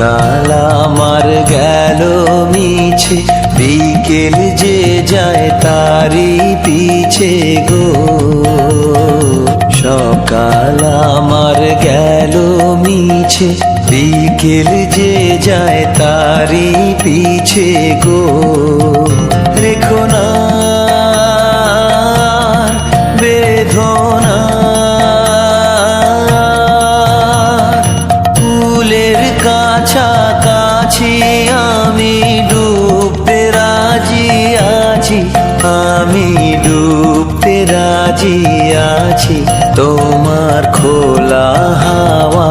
সকাল আমার গেল মিছে, বিকেল যে যায় তারি পিছে গো। সকাল আমার গেল মিছে, বিকেল যে যায় তারি পিছে গো। রেখো না আছি। তোমার খোলা হাওয়া।